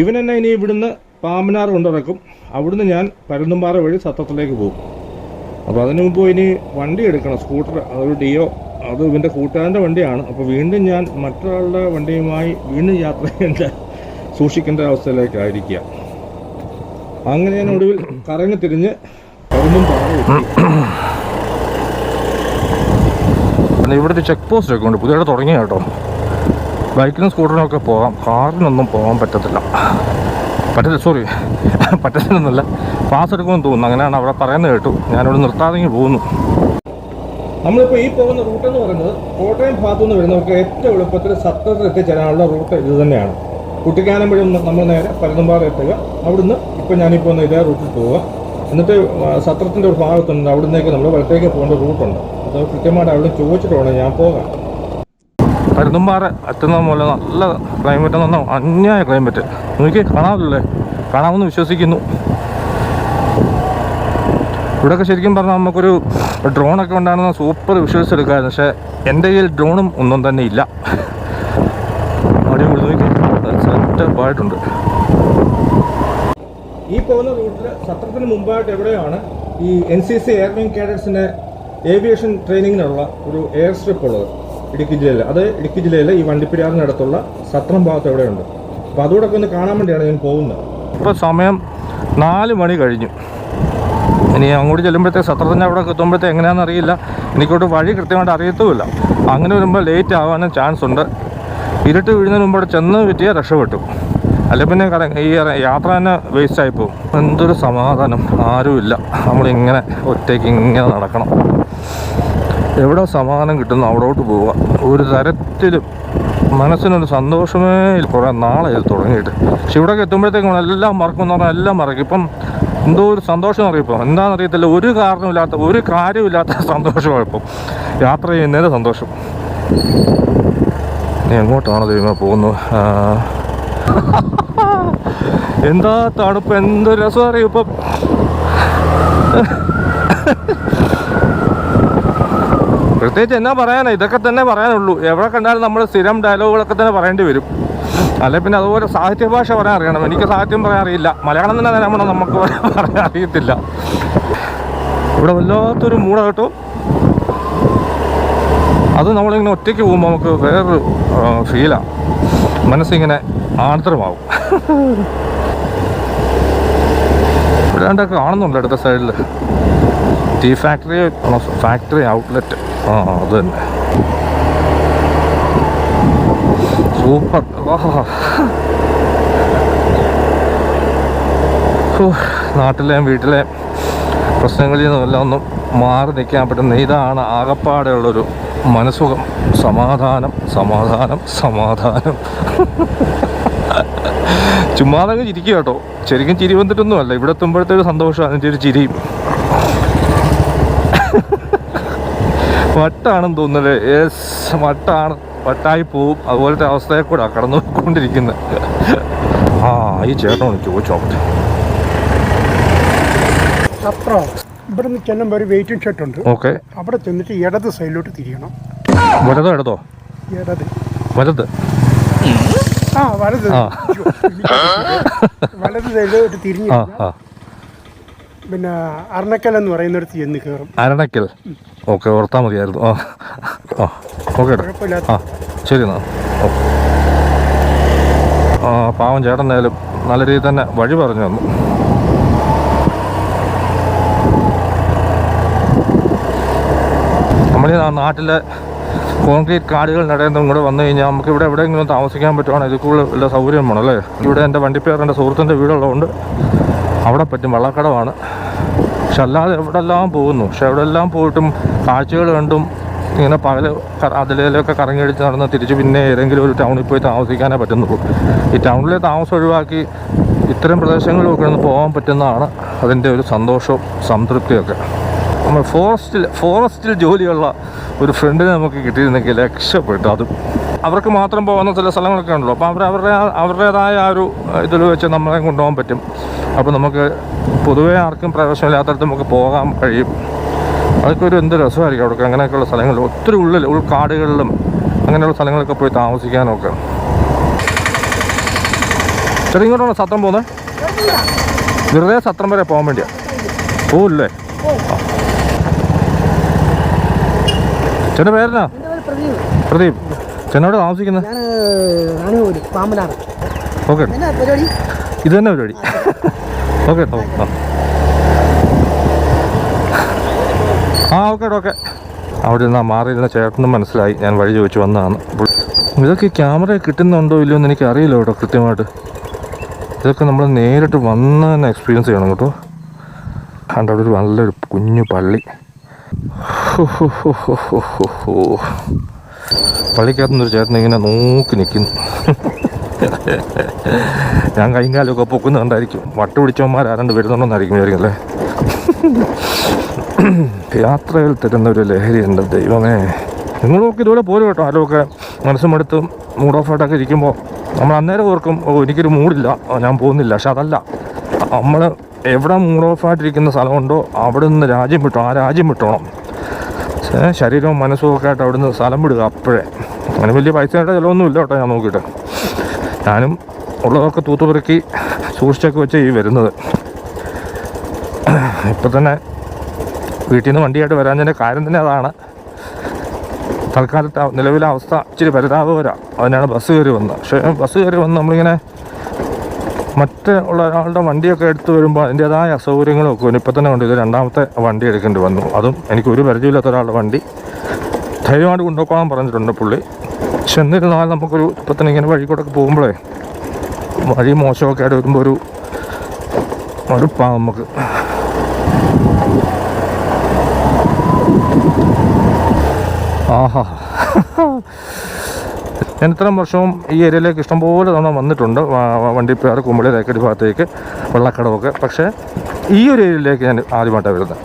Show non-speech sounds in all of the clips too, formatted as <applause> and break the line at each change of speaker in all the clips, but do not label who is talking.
ഇവൻ എന്നെ ഇനി ഇവിടുന്ന് പാമ്പനാർ കൊണ്ടിറക്കും. അവിടുന്ന് ഞാൻ പരുന്തുംപാറ വഴി സത്രത്തിലേക്ക് പോകും. അപ്പോൾ അതിനു മുമ്പ് ഇനി വണ്ടി എടുക്കണം സ്കൂട്ടർ അതൊരു ഡിയോ അത് ഇവന്റെ കൂട്ടുകാരന്റെ വണ്ടിയാണ്. അപ്പോൾ വീണ്ടും ഞാൻ മറ്റൊരാളുടെ വണ്ടിയുമായി വീണ്ടും യാത്ര ചെയ്യേണ്ട സൂക്ഷിക്കേണ്ട അവസ്ഥയിലേക്കായിരിക്കുക. അങ്ങനെ ഞാൻ ഒടുവിൽ കറങ്ങി തിരിഞ്ഞ് പരുന്തുംപാറ
പറഞ്ഞു ചെക്ക് പോസ്റ്റ് ഒക്കെ ഉണ്ട്. പുതിയതായിട്ട് തുടങ്ങിയ കേട്ടോ. ബൈക്കിനും സ്കൂട്ടറിനും ഒക്കെ പോകാം. കാറിനൊന്നും പോകാൻ പറ്റത്തില്ല. പറ്റത്തില്ല സോറി <laughs> പറ്റത്തില്ലെന്നല്ല. പാസ് എടുക്കുമെന്ന് തോന്നുന്നു. അങ്ങനെയാണ് അവിടെ പറയുന്നത് കേട്ടു. ഞാനിവിടെ നിർത്താതെ ഇങ്ങ് പോകുന്നു.
നമ്മളിപ്പോൾ ഈ പോകുന്ന റൂട്ട് എന്ന് പറയുന്നത് കോട്ടയം ഭാഗത്തു നിന്ന് വരുന്നവർക്ക് ഏറ്റവും എളുപ്പത്തിൽ സത്രത്തിൽ എത്തിച്ചേരാനുള്ള റൂട്ട് ഇത് തന്നെയാണ്. കുട്ടിക്കാനം വഴി നമ്മൾ നേരെ പരുന്തുംപാറ എത്തുക. അവിടുന്ന് ഇപ്പം ഞാനിപ്പോൾ ഒന്ന് ഇതേ റൂട്ടിൽ പോവുക. എന്നിട്ട് സത്രത്തിന്റെ ഒരു ഭാഗത്തുണ്ട്. അവിടുന്നേക്ക് നമ്മൾ വലത്തേക്ക് പോകേണ്ട റൂട്ടുണ്ട് അത് കൃത്യമായിട്ട് അവിടെ ചോദിച്ചിട്ട് വേണം ഞാൻ പോകാൻ
പരുന്തുംപാറ അറ്റുന്ന പോലെ നല്ല ക്ലൈമറ്റ് എന്ന് അന്യായ ക്ലൈമറ്റ് നോക്കി കാണാമല്ലേ കാണാമെന്ന് വിശ്വസിക്കുന്നു. ഇവിടെയൊക്കെ ശരിക്കും പറഞ്ഞാൽ നമുക്കൊരു ഡ്രോണൊക്കെ ഉണ്ടാകുന്ന സൂപ്പർ വിഷ്വൽസ് എടുക്കാമായിരുന്നു പക്ഷേ എന്റെ കയ്യിൽ ഡ്രോണും ഒന്നും തന്നെ ഇല്ല. അടിപൊളി നോക്കി സെറ്റപ്പ് ആയിട്ടുണ്ട്.
ഈ പോകുന്ന റൂട്ടിൽ സത്രത്തിന് മുമ്പായിട്ട് എവിടെയാണ് ഈ N C C air wing കേഡറ്റ്സിന്റെ aviation ട്രെയിനിങ്ങിനുള്ള ഒരു എയർ സ്ട്രിപ്പ് ഉള്ളത്? ഇടുക്കി ജില്ലയിൽ അത് ഇടുക്കി ജില്ലയിലെ ഈ വണ്ടിപ്പെരിയാറിനടുത്തുള്ള സത്രം ഭാഗത്ത് എവിടെയുണ്ട്? അപ്പോൾ അതുകൂടെ ഒക്കെ ഒന്ന് കാണാൻ വേണ്ടിയാണ് ഞാൻ പോകുന്നത്.
ഇപ്പോൾ സമയം നാല് മണി കഴിഞ്ഞു. ഇനി അങ്ങോട്ട് ചെല്ലുമ്പോഴത്തേക്ക് സത്രത്തിന്റെ അവിടെ എത്തുമ്പോഴത്തെ എങ്ങനെയാണെന്ന് അറിയില്ല. എനിക്കോട്ട് വഴി കൃത്യമായിട്ട് അറിയത്തുമില്ല. അങ്ങനെ വരുമ്പോൾ ലേറ്റ് ആവാനും ചാൻസ് ഉണ്ട്. ഇരുട്ട് വീഴുന്നതിന് മുമ്പ് അവിടെ ചെന്ന് പറ്റിയാൽ രക്ഷപ്പെട്ടു. അല്ലെ പിന്നെ കട ഈ യാത്ര തന്നെ വേസ്റ്റ് ആയിപ്പോവും എന്തൊരു സമാധാനം. ആരുമില്ല. നമ്മളിങ്ങനെ ഒറ്റയ്ക്ക് ഇങ്ങനെ നടക്കണം. എവിടെ സമാധാനം കിട്ടുന്നു അവിടോട്ട് പോവുക ഒരു തരത്തിലും മനസ്സിനൊരു സന്തോഷമേ കുറേ നാളെ തുടങ്ങിയിട്ട്. പക്ഷെ ഇവിടെയൊക്കെ എത്തുമ്പോഴത്തേക്കും എല്ലാം മറക്കും എന്ന് പറഞ്ഞാൽ എല്ലാം മറക്കും. ഇപ്പം എന്തോ ഒരു സന്തോഷം അറിയിപ്പം എന്താണെന്ന് അറിയത്തില്ല ഒരു കാരണമില്ലാത്ത ഒരു കാര്യമില്ലാത്ത <laughs> സന്തോഷമാണ് ഇപ്പം. യാത്ര ചെയ്യുന്നതിന് സന്തോഷം. നീ എങ്ങോട്ടാണ് ദൈവമേ പോകുന്നു <laughs> എന്താ തണുപ്പ്? എന്തൊരു രസം അറിയും ഇപ്പം? <laughs> പ്രത്യേകിച്ച് എന്നാ പറയാനാ? ഇതൊക്കെ തന്നെ പറയാനുള്ളൂ. എവിടെ കണ്ടാലും നമ്മൾ സ്ഥിരം ഡയലോഗുകളൊക്കെ തന്നെ പറയേണ്ടി വരും. അല്ലെ പിന്നെ അതുപോലെ സാഹിത്യ ഭാഷ പറയാൻ അറിയണം. എനിക്ക് സാഹിത്യം പറയാൻ അറിയില്ല. മലയാളം തന്നെ നമ്മൾ നമുക്ക് പറയാൻ അറിയത്തില്ല. ഇവിടെ വല്ലാത്തൊരു മൂട കേട്ടോ. അത് നമ്മളിങ്ങനെ ഒറ്റയ്ക്ക് പോകുമ്പോൾ നമുക്ക് വേറൊരു ഫീലാണ് മനസ്സിങ്ങനെ ആർദ്രമാവും. ഇവിടാണ്ടൊക്കെ കാണുന്നുണ്ട് അടുത്ത സൈഡിൽ ടീ ഫാക്ടറി ഫാക്ടറി ഔട്ട്ലെറ്റ് ആ അത് തന്നെ. സൂപ്പർ. നാട്ടിലെയും വീട്ടിലെ പ്രശ്നങ്ങളിൽ നിന്നെല്ലാം ഒന്നും മാറി നിൽക്കാൻ പറ്റുന്ന ഇതാണ് ആകപ്പാടെയുള്ളൊരു മനസുഖം സമാധാനം സമാധാനം സമാധാനം. ചുമ്മാതങ്ങ് ചിരിക്കുക കേട്ടോ. ശരിക്കും ചിരി വന്നിട്ടൊന്നുമല്ല. ഇവിടെ ഒരു സന്തോഷം അതിന്റെ ഒരു ചിരിയും. വട്ടാണെന്ന് തോന്നുന്നത് യെസ് വട്ടാണ്. വട്ടായി പോവും. അതുപോലത്തെ അവസ്ഥയെ കൂടെ കടന്നു പോയിക്കൊണ്ടിരിക്കുന്നത് ആ ഈ ചേട്ടനോട് ചോദിച്ചോ. അപ്പുറം
ഇവിടെ നിന്ന് ചെല്ലുമ്പോൾ ഒരു വെയിറ്റിംഗ് ഷെഡ് ഉണ്ട്.
ഓക്കെ
അവിടെ ചെന്നിട്ട് ഇടത് സൈഡിലോട്ട് തിരിയണം.
വലതോ ഇടതോ?
ഇടത്.
വലത്.
ആ വലത്. വലത് സൈഡിലോട്ട് തിരിഞ്ഞു
ആ.
പിന്നെ അർണക്കൽ എന്ന് പറയുന്നിടത്ത് ചെന്ന് കയറും
അരണക്കൽ ഓക്കെ ഓർത്താൽ മതിയായിരുന്നു. ആ ആ ഓക്കെ
കുഴപ്പമില്ലാത്ത
ആ ശരി എന്നാ. ഓക്കെ ആ പാവം ചേട്ടനായാലും നല്ല രീതിയിൽ തന്നെ വഴി പറഞ്ഞു തന്നു. നമ്മൾ ഈ നാട്ടിലെ കോൺക്രീറ്റ് കാടുകളിനിടയിൽ നിന്നും കൂടെ വന്നു കഴിഞ്ഞാൽ നമുക്ക് ഇവിടെ എവിടെയെങ്കിലും താമസിക്കാൻ പറ്റുവാണെങ്കിൽ ഇത് കൂടുതൽ വല്ല സൗകര്യം വേണം അല്ലേ? ഇവിടെ എന്റെ വണ്ടിപ്പേർ എന്റെ സുഹൃത്തിന്റെ വീടുള്ളതുകൊണ്ട് അവിടെ പറ്റും. വള്ളക്കടവാണ്. പക്ഷെ അല്ലാതെ എവിടെല്ലാം പോകുന്നു? പക്ഷെ എവിടെല്ലാം പോയിട്ടും കാഴ്ചകൾ കണ്ടും ഇങ്ങനെ പകൽ അതിലൊക്കെ കറങ്ങിയടിച്ച് നടന്ന് തിരിച്ച് പിന്നെ ഏതെങ്കിലും ഒരു ടൗണിൽ പോയി താമസിക്കാനേ പറ്റുന്നുള്ളൂ. ഈ ടൗണിലെ താമസം ഒഴിവാക്കി ഇത്തരം പ്രദേശങ്ങളിലൊക്കെ ഒന്ന് പോകാൻ പറ്റുന്നതാണ് അതിന്റെ ഒരു സന്തോഷവും സംതൃപ്തിയൊക്കെ. നമ്മൾ ഫോറസ്റ്റിൽ ഫോറസ്റ്റിൽ ജോലിയുള്ള ഒരു ഫ്രണ്ടിനെ നമുക്ക് കിട്ടിയിരുന്നെങ്കിൽ രക്ഷപ്പെട്ടു. അതും അവർക്ക് മാത്രം പോകുന്ന ചില സ്ഥലങ്ങളൊക്കെ ഉണ്ടല്ലോ. അപ്പോൾ അവർ അവരുടെ അവരുടേതായ ആ ഒരു ഇതിൽ വെച്ച് നമ്മളെ കൊണ്ടുപോകാൻ പറ്റും. അപ്പോൾ നമുക്ക് പൊതുവേ ആർക്കും പ്രവേശനമില്ലാത്തടത്ത് നമുക്ക് പോകാൻ കഴിയും. അതൊക്കെ ഒരു എന്ത് രസമായിരിക്കും അവിടെ അങ്ങനെയൊക്കെയുള്ള സ്ഥലങ്ങളിൽ ഒത്തിരി ഉള്ളിൽ ഉൾക്കാടുകളിലും അങ്ങനെയുള്ള സ്ഥലങ്ങളൊക്കെ പോയി താമസിക്കാനൊക്കെ. ചേട്ടാ ഇങ്ങോട്ടാണോ സത്രം പോകുന്നത്? വെറുതെ സത്രം വരെ പോകാൻ വേണ്ടിയാണ് പോവില്ലേ? ചേട്ടന്റെ പേരെന്നാ?
പ്രദീപ്.
ചേട്ടനോട് താമസിക്കുന്നത്?
പാമ്പനാറ്
ഓക്കെ. ഇത് തന്നെ പരിപാടി. ഓക്കെ ആ. ആ ഓക്കെ ഓക്കെ അവിടെ നിന്ന് മാറിയിരുന്ന ചേട്ടനും മനസ്സിലായി. ഞാൻ വഴി ചോദിച്ചു വന്നതാണ്. ഇതൊക്കെ ക്യാമറ കിട്ടുന്നുണ്ടോ ഇല്ലയോ എന്ന് എനിക്ക് അറിയില്ല കേട്ടോ കൃത്യമായിട്ട്. ഇതൊക്കെ നമ്മൾ നേരിട്ട് വന്ന് തന്നെ എക്സ്പീരിയൻസ് ചെയ്യണം കേട്ടോ. കണ്ട അവിടെ ഒരു നല്ലൊരു കുഞ്ഞു പള്ളി. പള്ളിക്കകത്തുനിന്നൊരു ചേട്ടൻ ഇങ്ങനെ നോക്കി നിൽക്കുന്നു ഞാൻ കൈകാലൊക്കെ പൊക്കുന്നുണ്ടായിരിക്കും വട്ട് പിടിച്ചവന്മാർ ആരാണ്ട് വരുന്നുണ്ടെന്നായിരിക്കും വിചാരിക്കും അല്ലേ യാത്രയിൽ തരുന്ന ഒരു ലഹരി എന്റെ ദൈവമേ നിങ്ങളൊക്കെ ഇതുപോലെ പോലും കേട്ടോ ആരൊക്കെ മനസ്സും എടുത്ത് മൂഡ് ഓഫ് ആയിട്ടൊക്കെ ഇരിക്കുമ്പോൾ നമ്മൾ അന്നേരം ഓർക്കും ഓ എനിക്കൊരു മൂഡില്ല ഓ, ഞാൻ പോകുന്നില്ല പക്ഷെ അതല്ല നമ്മൾ എവിടെ മൂഡ് ഓഫ് ആയിട്ടിരിക്കുന്ന സ്ഥലമുണ്ടോ അവിടെ നിന്ന് രാജ്യം വിട്ടോ ആ രാജ്യം വിട്ടോണം ശരീരവും മനസ്സും ഒക്കെ ആയിട്ട് അവിടുന്ന് സ്ഥലം വിടുക അപ്പോഴേ. അങ്ങനെ വലിയ പൈസയുടെ ചിലവൊന്നും ഇല്ല കേട്ടോ ഞാൻ നോക്കിയിട്ട്. ഞാനും ഉള്ളതൊക്കെ തൂത്തുപെറുക്കി സൂക്ഷിച്ചൊക്കെ വെച്ച് ഈ വരുന്നത്. ഇപ്പം തന്നെ വീട്ടിൽ നിന്ന് വണ്ടിയായിട്ട് വരാഞ്ഞതിന്റെ കാര്യം തന്നെ അതാണ്. തൽക്കാലത്തെ നിലവിലെ അവസ്ഥ ഇച്ചിരി പരിതാപകരാണ് അതിനാണ് ബസ് കയറി വന്നത്. പക്ഷേ ബസ് കയറി വന്ന് നമ്മളിങ്ങനെ മറ്റ് ഉള്ള ഒരാളുടെ വണ്ടിയൊക്കെ എടുത്തു വരുമ്പോൾ അതിന്റേതായ അസൗകര്യങ്ങളും ഒക്കെ ഇപ്പം തന്നെ ഉണ്ട്. ഇത് രണ്ടാമത്തെ വണ്ടി എടുക്കേണ്ടി വന്നു. അതും എനിക്ക് ഒരു പരിചയമില്ലാത്ത ഒരാളുടെ വണ്ടി. ധൈര്യമായിട്ട് കൊണ്ടുപോകാൻ പറഞ്ഞിട്ടുണ്ട് പുള്ളി. പക്ഷെ എന്നിരുന്നാലും നമുക്കൊരു ഇപ്പം തന്നെ ഇങ്ങനെ വഴി കൂടെ പോകുമ്പോഴേ വഴി മോശമൊക്കെ ആയിട്ട് വരുമ്പോൾ ഒരു മടുപ്പാണ് നമുക്ക്. ആഹാ. ഞാൻ വർഷവും ഈ ഏരിയയിലേക്ക് ഇഷ്ടംപോലെ തവണ വന്നിട്ടുണ്ട് വണ്ടിപ്പേർ കുമ്പളി തേക്കടി ഭാഗത്തേക്ക് വെള്ളക്കടവൊക്കെ. പക്ഷേ ഈ ഒരു ഏരിയയിലേക്ക് ഞാൻ ആദ്യമായിട്ടാണ് വരുന്നത്.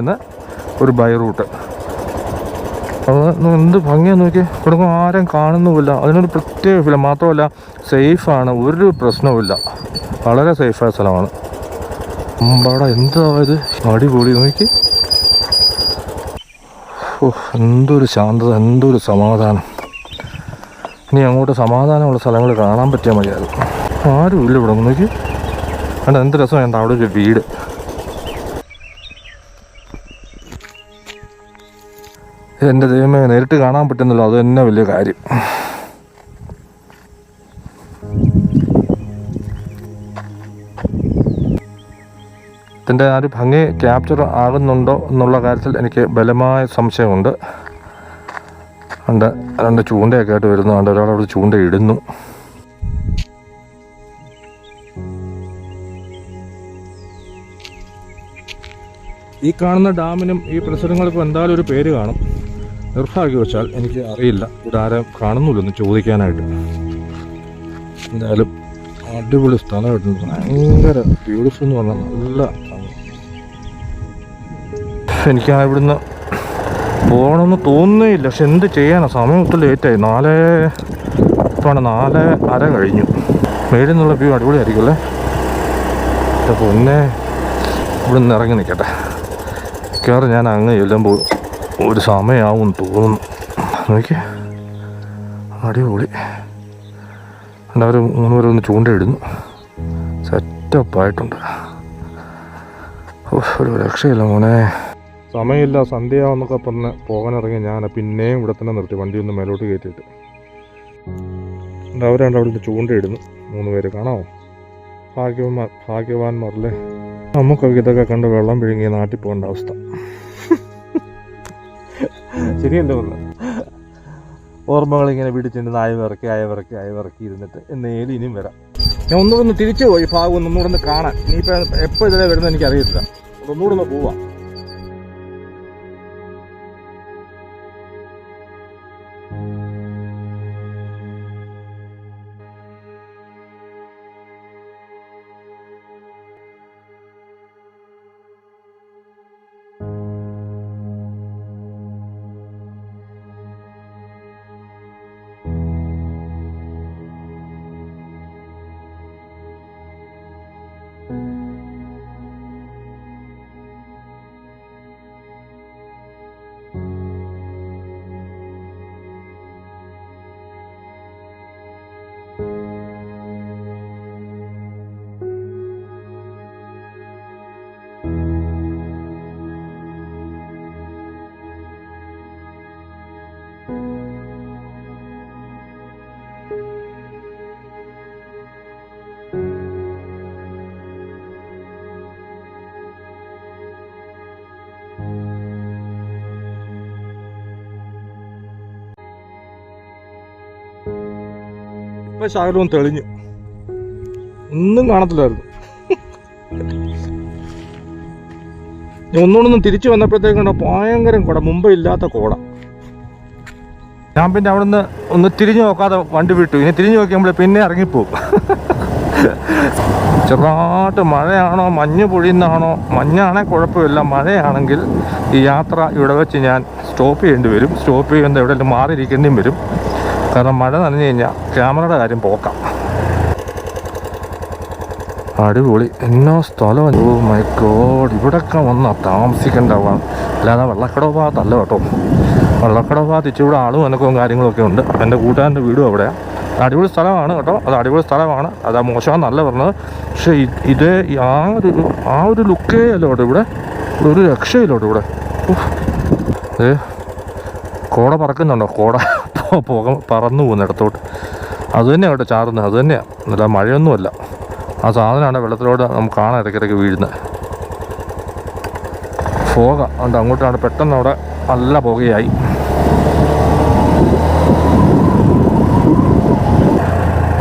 നിന്ന് ഒരു ബൈ റൂട്ട്. അത് എന്ത് ഭംഗിയാന്ന് നോക്കി കുടുംബം ആരും കാണുന്നുമില്ല. അതിനൊരു പ്രത്യേക ഫീൽ മാത്രമല്ല സേഫാണ് ഒരു പ്രശ്നവുമില്ല. വളരെ സേഫായ സ്ഥലമാണ്. അമ്പാടാ എന്താ ഇത്? അടിപൊളി നോക്കി. ഓ എന്തൊരു ശാന്തത എന്തൊരു സമാധാനം. ഇനി അങ്ങോട്ട് സമാധാനമുള്ള സ്ഥലങ്ങൾ കാണാൻ പറ്റിയാൽ മതിയായിരുന്നു. ആരുമില്ല ഇവിടെ നോക്കി കണ്ട എന്ത് രസം എന്താ അവിടെ ഒരു വീട്. എന്റെ ദൈവമേ നേരിട്ട് കാണാൻ പറ്റുന്നല്ലോ അത് തന്നെ വലിയ കാര്യം. ഇതിന്റെ ആ ഒരു ഭംഗി ക്യാപ്ചർ ആകുന്നുണ്ടോ എന്നുള്ള കാര്യത്തിൽ എനിക്ക് ബലമായ സംശയമുണ്ട്. ഉണ്ട് രണ്ട് ചൂണ്ടയൊക്കെ ആയിട്ട് വരുന്നുണ്ട് ഒരാൾ അവിടെ ചൂണ്ട ഇടുന്നു. ഈ കാണുന്ന ഡാമിനും ഈ പ്രസരങ്ങൾക്കും എന്തായാലും ഒരു പേര് കാണും. നിർഭാഗ്യവശാൽ എനിക്ക് അറിയില്ല. ആരും കാണുന്നില്ലെന്ന് ചോദിക്കാനായിട്ട്. എന്തായാലും അടിപൊളി സ്ഥലമായിട്ടുണ്ട് ഭയങ്കര ബ്യൂട്ടിഫുൾ എന്ന് പറഞ്ഞാൽ നല്ല. എനിക്ക് ഇവിടുന്ന് പോകണമെന്ന് തോന്നുന്നില്ല പക്ഷെ എന്ത് ചെയ്യാനാ? സമയം ഒത്തിരി ലേറ്റായി. നാല് ഇപ്പോഴാണ് നാല് അര കഴിഞ്ഞു. മേളിൽ നിന്നുള്ള വ്യൂ അടിപൊളിയായിരിക്കും അല്ലേ? എന്റെ പൊന്നെ ഇവിടെ നിന്ന് ഇറങ്ങി നിൽക്കട്ടെ മിക്കവാറും ഞാൻ അങ്ങ് ചെല്ലുമ്പോൾ ഒരു സമയമാവും തോന്നുന്നു. നോക്കിയേ അടിപൊളി. അവർ മൂന്ന് പേരൊന്ന് ചൂണ്ടയിടുന്നു. സെറ്റപ്പായിട്ടുണ്ട് ഒരു രക്ഷയില്ല മോനെ. സമയമില്ല സന്ധ്യയാവെന്നൊക്കെ പറഞ്ഞ് പോകാനിറങ്ങി ഞാൻ പിന്നെയും ഇവിടെ തന്നെ നിർത്തി വണ്ടി ഒന്ന് മേലോട്ട് കയറ്റിയിട്ട്. അവരാണ്ട് അവിടെ ചൂണ്ടയിടുന്നു. മൂന്ന് പേര് കാണാമോ? ഭാഗ്യവാന്മാർ ഭാഗ്യവാന്മാരല്ലേ? നമുക്കൊക്കെ ഇതൊക്കെ കണ്ട് വെള്ളം പിഴുങ്ങിയ നാട്ടിൽ പോകേണ്ട അവസ്ഥ. ശരിയല്ലേ പറഞ്ഞ ഓർമ്മകൾ ഇങ്ങനെ പിടിച്ചിട്ട് നായ വിറക്കി അയ വിറക്കി അയ വിറക്കി ഇരുന്നിട്ട് എന്നേലും ഇനിയും വരാം. ഞാൻ ഒന്നുകൂടെ ഒന്ന് തിരിച്ചു പോയി ഭാഗം ഒന്ന് ഒന്നുകൂടെ ഒന്ന് കാണാൻ. ഇനിയിപ്പോൾ എപ്പോൾ ഇതിലെ വരുന്നത് എനിക്ക് അറിയത്തില്ല ഒന്നുകൂടെ ഒന്ന് പോവാം. ശകലവും തെളിഞ്ഞു. ഒന്നും കാണത്തില്ലായിരുന്നു. ഒന്നുകൊണ്ടൊന്നും തിരിച്ചു വന്നപ്പോഴത്തേക്കാണ് ഭയങ്കര കോട മുമ്പ് ഇല്ലാത്ത കോട. ഞാൻ പിന്നെ അവിടുന്ന് ഒന്ന് തിരിഞ്ഞു നോക്കാതെ വണ്ടി വിട്ടു. ഇനി തിരിഞ്ഞു നോക്കിയാൽ പിന്നെ ഇറങ്ങിപ്പോവും ചെറുതായിട്ട് മഴയാണോ മഞ്ഞ് പൊഴിയുന്നതാണോ മഞ്ഞാണേ കുഴപ്പമില്ല. മഴയാണെങ്കിൽ ഈ യാത്ര ഇവിടെ വെച്ച് ഞാൻ സ്റ്റോപ്പ് ചെയ്യേണ്ടി വരും. സ്റ്റോപ്പ് ചെയ്യുന്ന എവിടെയെങ്കിലും മാറിയിരിക്കേണ്ടിയും വരും. കാരണം മഴ നനഞ്ഞു കഴിഞ്ഞാൽ ക്യാമറയുടെ കാര്യം പോക്കാം. അടിപൊളി. എന്നോ സ്ഥലം? Oh my god. ഇവിടൊക്കെ വന്നാ താമസിക്കേണ്ടവാണ് അല്ലാതെ വെള്ളക്കടവ് ഭാഗത്തല്ല കേട്ടോ. വെള്ളക്കടവ് ഭാഗത്ത് ഇച്ചിരി ഇവിടെ ആളും അനക്കവും കാര്യങ്ങളൊക്കെ ഉണ്ട്. എന്റെ കൂട്ടുകാരന്റെ വീടും അവിടെയാണ് അടിപൊളി സ്ഥലമാണ് കേട്ടോ. അത് അടിപൊളി സ്ഥലമാണ്. അത് മോശമാണെന്നല്ല പറഞ്ഞത്. പക്ഷേ ഇതേ ആ ഒരു ആ ഒരു ലുക്കേ അല്ല കേട്ടോ ഇവിടെ. ഒരു രക്ഷയില്ല കേട്ടോ ഇവിടെ. ഏ കോട പറക്കുന്നുണ്ടോ? കോട. പുക പറന്നു പോകുന്ന ഇടത്തോട്ട് അത് തന്നെയാണ് കേട്ടോ ചാറുന്നത് അത് തന്നെയാണ് നല്ല മഴയൊന്നുമല്ല. ആ സാധനമാണ് വെള്ളത്തിലോട്ട് നമുക്ക് കാണാൻ ഇടയ്ക്കിടയ്ക്ക് വീഴുന്നത്. പോക. അതുകൊണ്ട് അങ്ങോട്ടാണ്. പെട്ടെന്ന് അവിടെ നല്ല പുകയായി.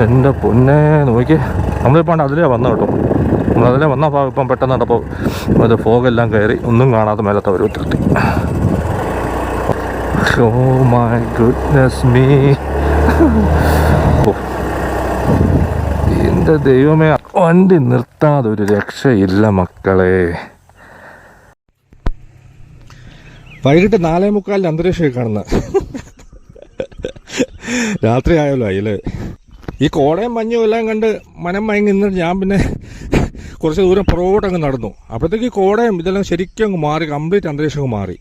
എന്റെ പൊന്നെ നോക്കി നമ്മളിപ്പോൾ അതിലേ വന്ന കേട്ടോ. നമ്മളതിലേ വന്നപ്പോൾ ഇപ്പം പെട്ടെന്ന് കണ്ടപ്പോൾ അത് ഫോഗെല്ലാം കയറി ഒന്നും കാണാതെ മേലത്തെ ഒരു ഒത്തിരി ഓ മൈ ഗുഡ്നെസ് മീ എന്റെ ദൈവമേ വണ്ടി നിർത്താതെ ഒരു രക്ഷയില്ല മക്കളെ.
വൈകിട്ട് നാലേ മുക്കാലിന് അന്തരീക്ഷമൊക്കെ കാണുന്ന. രാത്രി ആയല്ലോ അയിൽ. ഈ കോടയും മഞ്ഞും എല്ലാം കണ്ട് മനം മയങ്ങി നിന്നിട്ട് ഞാൻ പിന്നെ കുറച്ച് ദൂരം പുറകോട്ടങ്ങ് നടന്നു. അപ്പോഴത്തേക്ക് കോടയും ഇതെല്ലാം ശരിക്കും അങ്ങ് മാറി കംപ്ലീറ്റ് അന്തരീക്ഷം മാറി.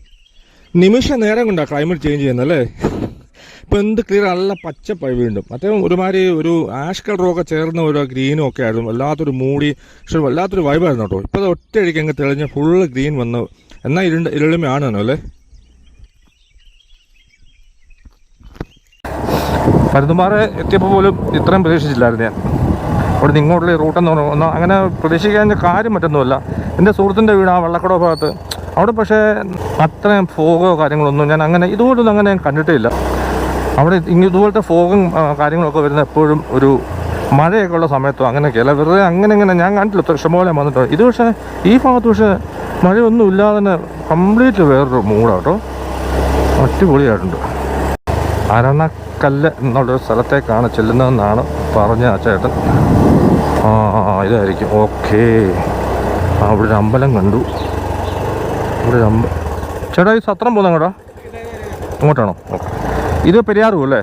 നിമിഷ നേരം കൊണ്ടാണ് ക്ലൈമറ്റ് ചേഞ്ച് ചെയ്യുന്നത് അല്ലേ ഇപ്പൊ എന്ത് ക്ലിയർ നല്ല പച്ചപ്പായി വീണ്ടും അദ്ദേഹം ഒരുമാതിരി ഒരു ആഷ് കളറൊക്കെ ചേർന്ന ഒരു ഗ്രീനും ഒക്കെ ആയിരുന്നു. വല്ലാത്തൊരു മൂടി പക്ഷെ വല്ലാത്തൊരു വൈബായിരുന്നു കേട്ടോ. ഇപ്പൊ അത് ഒറ്റയടിക്ക് അങ്ങ് തെളിഞ്ഞ ഫുള്ള് ഗ്രീൻ വന്ന്. എന്നാ ഇരുണ്ട് ഇരുളിമയാണ് അല്ലേ?
പരുന്തുമാറെ എത്തിയപ്പോൾ പോലും ഇത്രയും പ്രതീക്ഷിച്ചില്ലായിരുന്നു ഞാൻ. അവിടെ നിന്ന് ഇങ്ങോട്ടുള്ള റൂട്ടെന്ന് പറഞ്ഞാൽ അങ്ങനെ പ്രതീക്ഷിക്കാൻ കാര്യം മറ്റൊന്നുമല്ല. എന്റെ സുഹൃത്തിന്റെ വീട് ആ വെള്ളക്കടവ് ഭാഗത്ത്. അവിടെ പക്ഷേ അത്രയും ഫോഗോ കാര്യങ്ങളൊന്നും ഞാൻ അങ്ങനെ ഇതുപോലൊന്നും അങ്ങനെ ഞാൻ കണ്ടിട്ടില്ല. അവിടെ ഇതുപോലത്തെ ഫോഗും കാര്യങ്ങളൊക്കെ വരുന്ന എപ്പോഴും ഒരു മഴയൊക്കെ ഉള്ള സമയത്തോ അങ്ങനെയൊക്കെയല്ല വെറുതെ അങ്ങനെ ഇങ്ങനെ ഞാൻ കണ്ടില്ല ഇഷ്ടംപോലെ വന്നിട്ടുണ്ട് ഇത് പക്ഷേ ഈ ഭാഗത്ത് പക്ഷേ മഴയൊന്നും ഇല്ലാതെ തന്നെ കംപ്ലീറ്റ് വേറൊരു മൂടാട്ടോ അടിപൊളിയായിട്ടുണ്ട്. അരണക്കല്ല് എന്നുള്ളൊരു സ്ഥലത്തേക്കാണ് ചെല്ലുന്നതെന്നാണ് പറഞ്ഞ ആ ചേട്ടൻ. ആ ഇതായിരിക്കും. ഓക്കേ. അവിടെ ഒരു അമ്പലം കണ്ടു. ഒരു അമ്പ ചേട്ടാ ഈ സത്രം പോകുന്ന അങ്ങോട്ടാ? അങ്ങോട്ടാണോ ഇത് പെരിയാറും അല്ലേ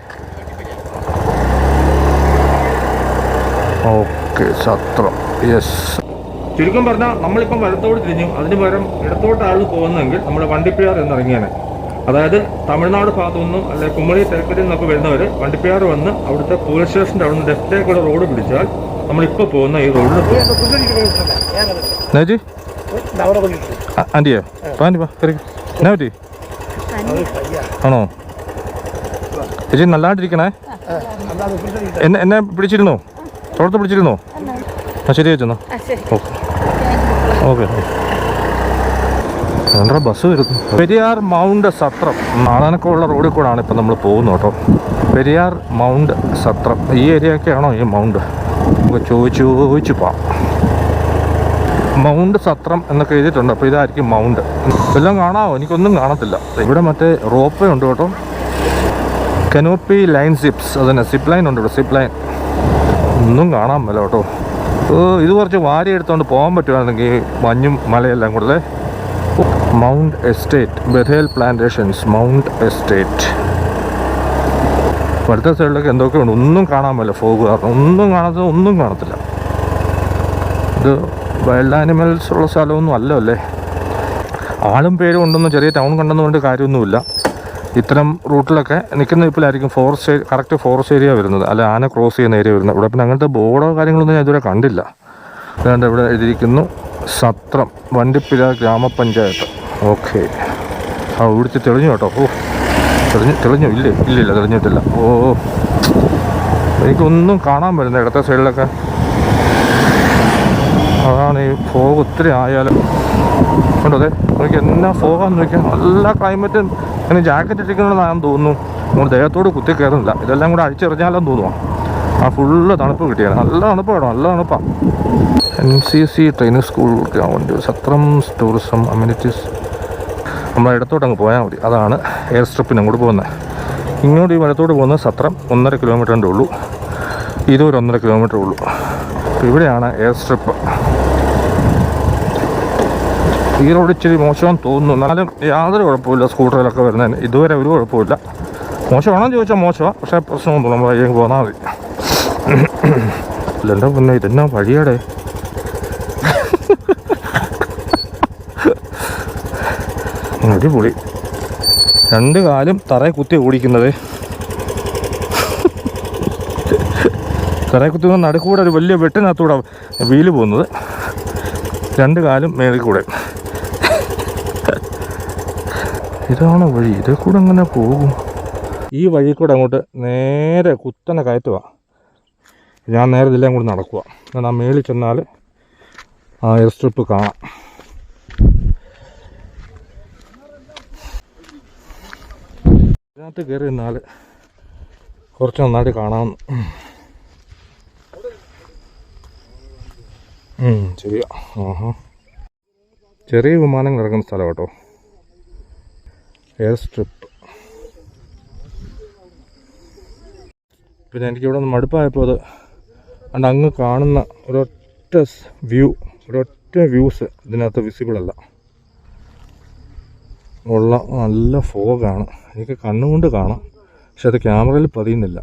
ഓക്കെ സത്രം. യെസ്. ചുരുക്കം പറഞ്ഞാൽ നമ്മളിപ്പം വലത്തോട് തിരിഞ്ഞു. അതിന് പകരം ഇടത്തോട്ടാണ് പോകുന്നതെങ്കിൽ നമ്മൾ വണ്ടിപ്പിഴാർ എന്നിറങ്ങിയാണ് അതായത് തമിഴ്നാട് ഭാഗത്തു നിന്നും അല്ലെങ്കിൽ കുമ്മളി തെരക്കടിയിൽ നിന്നൊക്കെ വരുന്നവർ വണ്ടിപ്പിഴാർ വന്ന് അവിടുത്തെ പോലീസ് സ്റ്റേഷന്റെ അവിടെ നിന്ന് ലെഫ്റ്റേക്കുള്ള റോഡ് പിടിച്ചാൽ നമ്മളിപ്പോൾ പോകുന്ന ഈ റോഡിൽ ആന്റിയോ പാന്റി പാ കയറി. എന്നാ പറ്റി? ആണോ? ചേച്ചി നല്ലാണ്ടിരിക്കണേ? എന്നെ എന്നെ പിടിച്ചിരുന്നോ? തോളത്ത് പിടിച്ചിരുന്നോ? ആ ശരി ചേച്ചെന്നാ ഓക്കെ. ഓക്കെ ബസ് വരുന്നു പെരിയാർ മൗണ്ട് സത്രം. നാളാനൊക്കെ ഉള്ള റോഡിൽ ആണ് ഇപ്പം നമ്മൾ പോകുന്നത് കേട്ടോ. പെരിയാർ മൗണ്ട് സത്രം. ഈ ഏരിയ ഒക്കെയാണോ ഈ മൗണ്ട്? നമുക്ക് ചോദിച്ചു ചോദിച്ചു പോവാം. മൗണ്ട് സത്രം എന്നൊക്കെ എഴുതിയിട്ടുണ്ട്. അപ്പോൾ ഇതായിരിക്കും മൗണ്ട്. എല്ലാം കാണാമോ എനിക്കൊന്നും കാണത്തില്ല. ഇവിടെ മറ്റേ റോപ്പ് ഉണ്ട് കേട്ടോ. Canopy line zips. അതന്നെ സിപ്പ് ലൈൻ ഉണ്ട് ഇവിടെ സിപ്പ് ലൈൻ. ഒന്നും കാണാൻ മേല കേട്ടോ. ഇത് കുറച്ച് വാരി എടുത്തുകൊണ്ട് പോകാൻ പറ്റുവാണെങ്കിൽ മഞ്ഞും മലയെല്ലാം കൂടെ. Mount estate Bethel plantations mount estate. അടുത്ത സൈഡിലൊക്കെ എന്തൊക്കെയുണ്ട്? ഒന്നും കാണാൻ മേല ഫോഗ് കാരണം ഒന്നും കാണാത്ത ഒന്നും കാണത്തില്ല. ഇത് വൈൽഡ് ആനിമൽസ് ഉള്ള സ്ഥലമൊന്നും അല്ല അല്ലേ? ആളും പേരും ഉണ്ടെന്ന് ചെറിയ ടൗൺ കണ്ടെന്നുകൊണ്ട് കാര്യമൊന്നുമില്ല. ഇത്തരം റൂട്ടിലൊക്കെ നിൽക്കുന്ന ഇപ്പോഴായിരിക്കും ഫോറസ്റ്റ് കറക്റ്റ് ഫോറസ്റ്റ് ഏരിയ വരുന്നത്. അല്ല ആന ക്രോസ് ചെയ്യുന്ന ഏരിയ വരുന്നത്. ഇവിടെ പിന്നെ അങ്ങനത്തെ ബോർഡോ കാര്യങ്ങളൊന്നും ഞാൻ ഇതുവരെ കണ്ടില്ല. അതുകൊണ്ട് ഇവിടെ എഴുതിയിരിക്കുന്നു സത്രം വണ്ടിപ്പില ഗ്രാമപഞ്ചായത്ത്. ഓക്കെ ആ ഇവിടുത്തെ തെളിഞ്ഞു കേട്ടോ. ഓ തെളിഞ്ഞു തെളിഞ്ഞു. ഇല്ലേ ഇല്ലില്ല തെളിഞ്ഞിട്ടില്ല. ഓ എനിക്കൊന്നും കാണാൻ പറ്റുന്ന ഇടത്തെ സൈഡിലൊക്കെ അതാണ് ഈ ഫോഗ് ഒത്തിരി ആയാലും. കണ്ടോ അതെ നോക്കി എന്നാ ഫോഗാന്ന് നോക്കിയാൽ നല്ല ക്ലൈമറ്റും ഇങ്ങനെ ജാക്കറ്റ് ഇട്ടിരിക്കണമെന്നാണെന്ന് തോന്നുന്നു. നമ്മൾ ദേഹത്തോട് കുത്തി കയറുന്നില്ല. ഇതെല്ലാം കൂടെ അഴിച്ചെറിഞ്ഞാലെന്ന് തോന്നുവാ. ആ ഫുള്ള് തണുപ്പ് കിട്ടിയാണ്. നല്ല തണുപ്പ് കേട്ടോ നല്ല തണുപ്പാണ് N C C training school ground Sathram tourism amenities നമ്മൾ ഇടത്തോട്ട് അങ്ങ് പോയാൽ മതി. അതാണ് എയർ സ്ട്രിപ്പിന് അങ്ങോട്ട് പോകുന്നത്. ഇങ്ങോട്ട് ഈ വലത്തോട്ട് പോകുന്നത് സത്രം ഒന്നര കിലോമീറ്ററിന്റെ ഉള്ളൂ. ഇതൊരു ഒന്നര കിലോമീറ്റർ ഉള്ളൂ. ഇവിടെയാണ് എയർ സ്ട്രിപ്പ് ഈ റോഡ് ഇച്ചിരി മോശമാണെന്ന് തോന്നുന്നു. എന്നാലും യാതൊരു കുഴപ്പമില്ല സ്കൂട്ടറിലൊക്കെ വരുന്നതിന്. ഇതുവരെ ഒരു കുഴപ്പമില്ല മോശമാണോ ചോദിച്ചാൽ മോശമാണ് പക്ഷേ പ്രശ്നമൊന്നും നമ്മൾ വഴിയെങ്കിൽ പോന്നാൽ മതി. ഇല്ല പിന്നെ ഇതെന്നാ വഴിയടെ? അടിപൊളി. രണ്ട് കാലും തറയെ കുത്തി ഓടിക്കുന്നത്. തറയെ കുത്തി നടുക്കൂടെ ഒരു വലിയ വെട്ടിനകത്തൂടെ വീൽ പോകുന്നത്. രണ്ട് കാലും മേളിൽ കൂടെ. ഇതാണ് വഴി. ഇതേ കൂടെ അങ്ങനെ പോകും. ഈ വഴി കൂടെ അങ്ങോട്ട് നേരെ കുത്തനെ കയറ്റുക. ഞാൻ നേരെ ഇതെല്ലാം കൂടി നടക്കുക. ഞാൻ ആ മേളിൽ ചെന്നാൽ ആ എയർ സ്ട്രിപ്പ് കാണാം. ഇതിനകത്ത് കയറി നിന്നാൽ കുറച്ച് നന്നായിട്ട് കാണാമെന്ന് ശരിയാ. ആഹാ. ചെറിയ വിമാനങ്ങൾ ഇറങ്ങുന്ന സ്ഥലം കേട്ടോ. Air strip. പിന്നെ എനിക്ക് ഇവിടെ നിന്ന് മടുപ്പായപ്പോൾ അത് അണ്ട് അങ്ങ് കാണുന്ന ഒരൊറ്റ വ്യൂ ഒരൊറ്റ വ്യൂസ് ഇതിനകത്ത് വിസിബിൾ അല്ല. ഉള്ള നല്ല ഫോഗാണ്. എനിക്ക് കണ്ണുകൊണ്ട് കാണാം. പക്ഷെ അത് ക്യാമറയിൽ പതിയുന്നില്ല.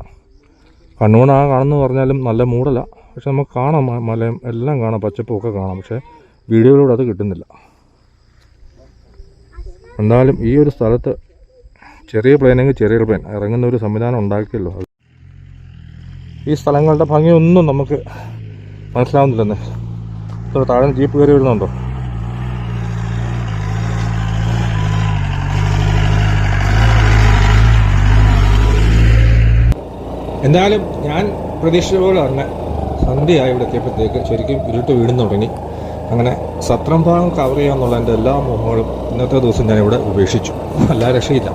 കണ്ണുകൊണ്ട് ആ കാണുന്നു പറഞ്ഞാലും നല്ല മൂടല. പക്ഷെ നമുക്ക് കാണാം മലയും എല്ലാം കാണാം പച്ചപ്പൊക്കെ കാണാം. പക്ഷേ വീഡിയോയിലൂടെ അത് കിട്ടുന്നില്ല. എന്നാലും ഈ ഒരു സ്ഥലത്ത് ചെറിയ പ്ലെയിനെങ്കിൽ ചെറിയ പ്ലെയിൻ ഇറങ്ങുന്ന ഒരു സംവിധാനം ഉണ്ടാക്കിയല്ലോ ഈ സ്ഥലങ്ങളുടെ ഭംഗിയൊന്നും നമുക്ക് മനസ്സിലാവുന്നില്ലെന്ന്. ഇത്ര താഴെ ജീപ്പ് കയറി വരുന്നുണ്ടോ?
എന്തായാലും ഞാൻ പ്രതീക്ഷിച്ച പോലെ തന്നെ സന്ധ്യയായി ഇവിടെ എത്തിയപ്പോഴത്തേക്ക് ശരിക്കും ഇരുട്ട് വീടുന്നു തുടങ്ങി. അങ്ങനെ സത്രം ഭാഗം കവർ ചെയ്യാമെന്നുള്ള എന്റെ എല്ലാ മോഹങ്ങളും ഇന്നത്തെ ദിവസം ഞാൻ ഇവിടെ ഉപേക്ഷിച്ചു. എല്ലാ രക്ഷയില്ല.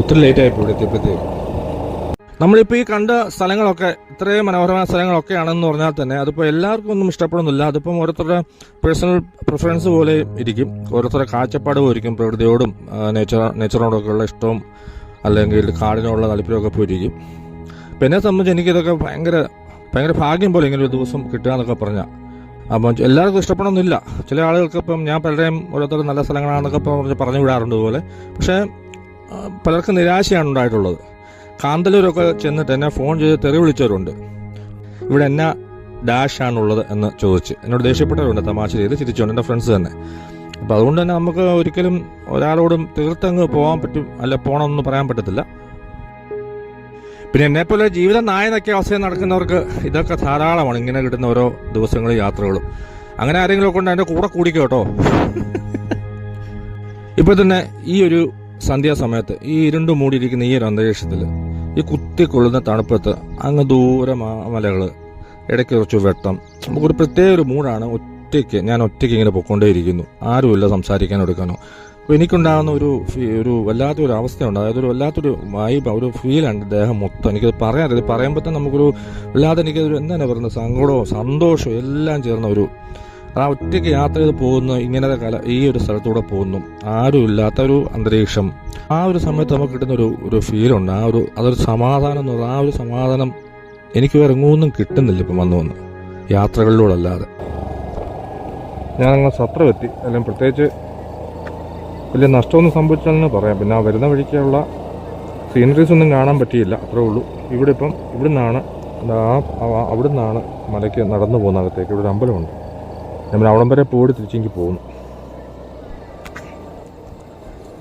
ഒത്തിരി ലേറ്റ് ആയപ്പോൾ ഇവിടെ എത്തിയപ്പോഴത്തേക്ക്. നമ്മളിപ്പോൾ ഈ കണ്ട സ്ഥലങ്ങളൊക്കെ ഇത്രയും മനോഹരമായ സ്ഥലങ്ങളൊക്കെയാണെന്ന് പറഞ്ഞാൽ തന്നെ അതിപ്പോൾ എല്ലാവർക്കും ഒന്നും ഇഷ്ടപ്പെടുന്നില്ല. അതിപ്പം ഓരോരുത്തരുടെ പേഴ്സണൽ പ്രിഫറൻസ് പോലെ ഇരിക്കും. ഓരോരുത്തരുടെ കാഴ്ചപ്പാട് പോയിരിക്കും പ്രകൃതിയോടും നേച്ചർ നേച്ചറിനോടൊക്കെ ഉള്ള ഇഷ്ടവും അല്ലെങ്കിൽ കാടിനോടുള്ള താല്പര്യമൊക്കെ പോയിരിക്കും അപ്പം എന്നെ സംബന്ധിച്ച് എനിക്കിതൊക്കെ ഭയങ്കര ഭയങ്കര ഭാഗ്യം പോലെ ഇങ്ങനെ ഒരു ദിവസം കിട്ടുക എന്നൊക്കെ പറഞ്ഞാൽ അപ്പം എല്ലാവർക്കും ഇഷ്ടപ്പെടണമെന്നില്ല ചില ആളുകൾക്ക് ഇപ്പം ഞാൻ പലരെയും ഓരോരുത്തരും നല്ല സ്ഥലങ്ങളാണെന്നൊക്കെ ഇപ്പം പറഞ്ഞ് പറഞ്ഞു വിടാറുണ്ട് ഇതുപോലെ. പക്ഷേ പലർക്കും നിരാശയാണ് ഉണ്ടായിട്ടുള്ളത്. കാന്തല്ലൂരൊക്കെ ചെന്നിട്ട് എന്നെ ഫോൺ ചെയ്ത് തെറി വിളിച്ചവരുണ്ട്. ഇവിടെ എന്നാ ഡാഷാണുള്ളത് എന്ന് ചോദിച്ച്. എന്നോട് ദേഷ്യപ്പെട്ടവരുണ്ട് തമാശ ചെയ്ത് ചിരിച്ചുകൊണ്ട് എന്റെ ഫ്രണ്ട്സ് തന്നെ. അപ്പം അതുകൊണ്ട് തന്നെ നമുക്ക് ഒരിക്കലും ഒരാളോടും തീർത്തങ്ങ് പോകാൻ പറ്റും അല്ല പോകണമെന്ന് പറയാൻ പറ്റത്തില്ല. പിന്നെ എന്നെപ്പോലെ ജീവിതം നായനൊക്കെ അവസ്ഥയിൽ നടക്കുന്നവർക്ക് ഇതൊക്കെ ധാരാളമാണ്. ഇങ്ങനെ കിട്ടുന്ന ഓരോ ദിവസങ്ങളും യാത്രകളും. അങ്ങനെ ആരെങ്കിലും കൊണ്ട് എന്റെ കൂടെ കൂടിക്കോ കേട്ടോ. ഇപ്പൊ തന്നെ ഈ ഒരു സന്ധ്യാസമയത്ത് ഈ ഇരുണ്ടു മൂടിയിരിക്കുന്ന ഈ ഒരു അന്തരീക്ഷത്തിൽ ഈ കുത്തിക്കൊള്ളുന്ന തണുപ്പത്ത് അങ്ങ് ദൂരെ മലകൾ ഇടയ്ക്ക് കുറച്ച് വെട്ടം നമുക്കൊരു പ്രത്യേക ഒരു മൂടാണ് ഒറ്റയ്ക്ക് ഞാൻ ഒറ്റയ്ക്ക് ഇങ്ങനെ പൊയ്ക്കൊണ്ടേയിരിക്കുന്നു. ആരുമില്ല സംസാരിക്കാൻ എടുക്കാനോ. എനിക്കുണ്ടാകുന്ന ഒരു ഒരു വല്ലാത്തൊരു അവസ്ഥയുണ്ട്. അതായത് ഒരു വല്ലാത്തൊരു വൈബ് ഒരു ഫീലാണ് ദേഹം മൊത്തം. എനിക്കത് പറയാറില്ല. പറയുമ്പോൾ തന്നെ നമുക്കൊരു വല്ലാതെ എനിക്കതൊരു എന്താണ് പറയുന്നത്? സങ്കടവും സന്തോഷവും എല്ലാം ചേർന്ന ഒരു ആ ഒറ്റയ്ക്ക് യാത്ര ചെയ്ത് പോകുന്ന ഇങ്ങനത്തെ കല ഈ ഒരു സ്ഥലത്തൂടെ പോകുന്നു. ആരും ഇല്ലാത്ത ഒരു അന്തരീക്ഷം. ആ ഒരു സമയത്ത് നമുക്ക് കിട്ടുന്ന ഒരു ഒരു ഫീലുണ്ട് ആ ഒരു അതൊരു സമാധാനം എന്ന് ആ ഒരു സമാധാനം എനിക്ക് വേറെ എങ്ങൊന്നും കിട്ടുന്നില്ല ഇപ്പം വന്നു വന്ന്. യാത്രകളിലൂടെ അല്ലാതെ.
ഞാനങ്ങനെ സത്രം എത്തി അല്ലെങ്കിൽ പ്രത്യേകിച്ച് വലിയ നഷ്ടമൊന്നും സംഭവിച്ചാലെന്ന് പറയാം. പിന്നെ ആ വരുന്ന വഴിക്കുള്ള സീനറീസ് ഒന്നും കാണാൻ പറ്റിയില്ല. അത്രേ ഉള്ളൂ. ഇവിടെ ഇപ്പം ഇവിടെ നിന്നാണ് ആ അവിടെ നിന്നാണ് മലയ്ക്ക് നടന്നു പോകുന്ന അകത്തേക്ക്. ഇവിടെ ഒരു അമ്പലമുണ്ട്. നമ്മൾ അവിടം വരെ പോയി തിരിച്ചെങ്കിൽ പോകുന്നു.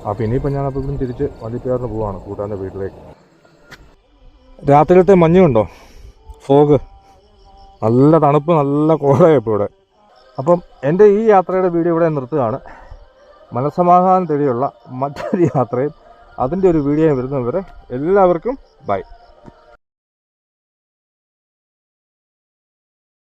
അപ്പോൾ ഇനിയിപ്പോൾ ഞാൻ അപ്പോൾ ഇവിടുന്ന് തിരിച്ച് വണ്ടിപ്പേറിന് പോവാണ് കൂട്ടാന്റെ വീട്ടിലേക്ക്. രാത്രിയിലത്തെ മഞ്ഞുണ്ടോ ഫോഗ് നല്ല തണുപ്പ് നല്ല കോടയപ്പോൾ ഇവിടെ. അപ്പം എന്റെ ഈ യാത്രയുടെ വീഡിയോ ഇവിടെ നിർത്തുകയാണ്. മനസ്സമാധാനം തേടിയുള്ള മറ്റൊരു യാത്രയും അതിന്റെ ഒരു വീഡിയോ വരുന്നവരെ എല്ലാവർക്കും ബൈ.